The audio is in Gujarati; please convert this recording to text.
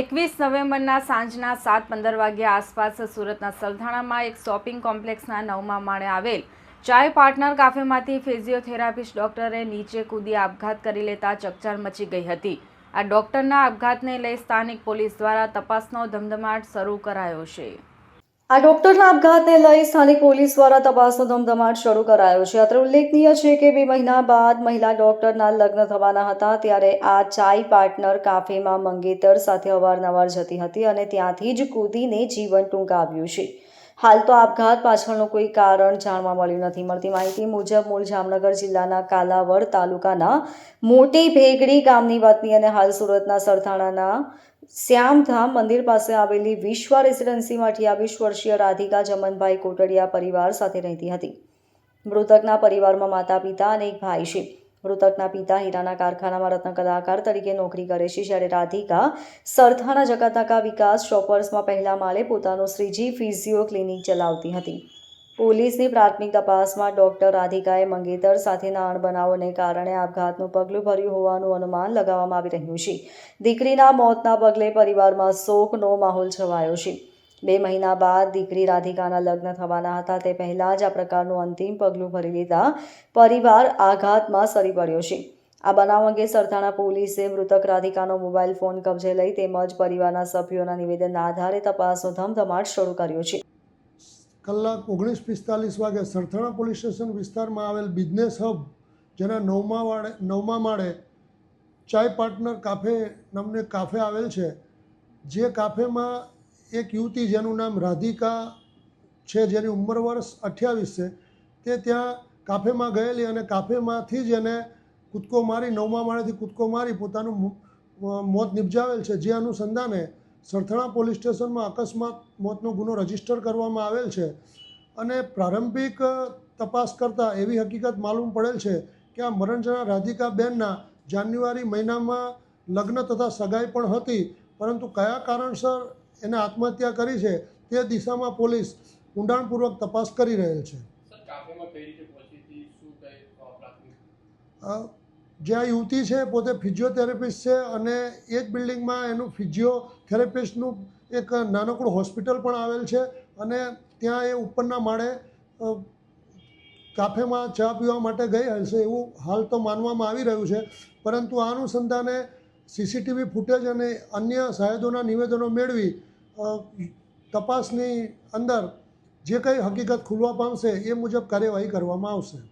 એકવીસ નવેમ્બરના સાંજના સાત પંદર વાગ્યા આસપાસ સુરતના સલથાણામાં એક શોપિંગ કોમ્પ્લેક્સના નવમા માળે આવેલ ચાય પાર્ટનર કાફેમાંથી ફિઝિયોથેરાપિસ્ટ ડોક્ટરે નીચે કૂદી આપઘાત કરી લેતા ચકચાર મચી ગઈ હતી. આ ડોક્ટરના આપઘાતને લઈ સ્થાનિક પોલીસ દ્વારા તપાસનો ધમધમાટ શરૂ કરાયો છે. આ ડોક્ટરના આપઘાતને લઈ સ્થાનિક પોલીસ દ્વારા તપાસનો ધમધમાટ શરૂ કરાયો છે. અત્રે ઉલ્લેખનીય છે કે બે મહિના બાદ મહિલા ડોક્ટરના લગ્ન થવાના હતા, ત્યારે આ ચાય પાર્ટનર કાફેમાં મંગેતર સાથે અવારનવાર જતી હતી અને ત્યાંથી જ કૂદીને જીવન ટૂંકાવ્યું છે. હાલ તો આપઘાત પાછળનું કોઈ કારણ જાણવા મળ્યું નથી. મળતી માહિતી મુજબ, મૂળ જામનગર જિલ્લાના કાલાવડ તાલુકાના મોટી ભેગડી ગામની વતની અને હાલ સુરતના સરથાણાના શ્યામધામ મંદિર પાસે આવેલી વિશ્વ રેસિડેન્સીમાં અઠ્યાવીસ વર્ષીય રાધિકા જમનભાઈ કોટડિયા પરિવાર સાથે રહેતી હતી. મૃતકના પરિવારમાં માતા પિતા અને એક ભાઈ છે. મૃતકના પિતા હીરાના કારખાનામાં રત્ન કલાકાર તરીકે નોકરી કરે છે જ્યારે રાધિકા સરથાના જકાતાકા વિકાસ શોપર્સમાં પહેલા માળે પોતાનું શ્રીજી ફિઝિયો ક્લિનિક ચલાવતી હતી. પોલીસની પ્રાથમિક તપાસમાં ડોક્ટર રાધિકાએ મંગેતર સાથેના અણબનાવોને કારણે આપઘાતનું પગલું ભર્યું હોવાનું અનુમાન લગાવવામાં આવી રહ્યું છે. દીકરીના મોતના પગલે પરિવારમાં શોકનો માહોલ છવાયો છે. બે મહિના બાદ દીકરી રાધિકાના લગ્ન થવાના હતા, તે પહેલાં જ આ પ્રકારનું અંતિમ પગલું ભરી લીધા. પરિવાર આઘાતમાં સરી પડ્યો છે. આ બનાવ અંગે સરથાણા પોલીસે મૃતક રાધિકાનો મોબાઈલ ફોન કબજે લઈ તેમજ પરિવારના સભ્યોના નિવેદનના આધારે તપાસનો ધમધમાટ શરૂ કર્યો છે. કલાક ઓગણીસ પિસ્તાલીસ વાગે સરથાણા પોલીસ સ્ટેશન વિસ્તારમાં આવેલ બિઝનેસ હબ, જેના નવમા વાળે, નવમા માળે ચાય પાર્ટનર કાફે નામને કાફે આવેલ છે. જે કાફેમાં એક યુવતી જેનું નામ રાધિકા છે, જેની ઉંમર વર્ષ અઠ્યાવીસ છે, તે ત્યાં કાફેમાં ગયેલી અને કાફેમાંથી જ એને કૂદકો મારી, નવમા માળેથી કૂદકો મારી પોતાનું મોત નિપજાવેલ છે. જે અનુસંધાને સરથાણા પોલીસ સ્ટેશનમાં અકસ્માત મોતનો ગુનો રજિસ્ટર કરવામાં આવેલ છે અને પ્રારંભિક તપાસ કરતાં એવી હકીકત માલુમ પડેલ છે કે આ મરણ જનાર રાધિકાબેનના જાન્યુઆરી મહિનામાં લગ્ન તથા સગાઈ પણ હતી પરંતુ કયા કારણસર એને આત્મહત્યા કરી છે તે દિશામાં પોલીસ ઊંડાણપૂર્વક તપાસ કરી રહેલ છે. સર કાફેમાં કઈ રીતે પહોંચી હતી શું કઈ અ, પ્રાથમિક અ, જે આ યુવતી છે પોતે ફિઝિયોથેરાપિસ્ટ છે અને એ જ બિલ્ડિંગમાં એનું ફિઝિયોથેરાપિસ્ટનું એક નાનકડું હોસ્પિટલ પણ આવેલ છે અને ત્યાં એ ઉપરના માળે કાફેમાં ચા પીવા માટે ગઈ હશે એવું હાલ તો માનવામાં આવી રહ્યું છે. પરંતુ આ અનુસંધાને સીસીટીવી ફૂટેજ અને અન્ય સાહેદોના નિવેદનો મેળવી તપાસની અંદર જે કંઈ હકીકત ખુલવા પામશે એ મુજબ કાર્યવાહી કરવામાં આવશે.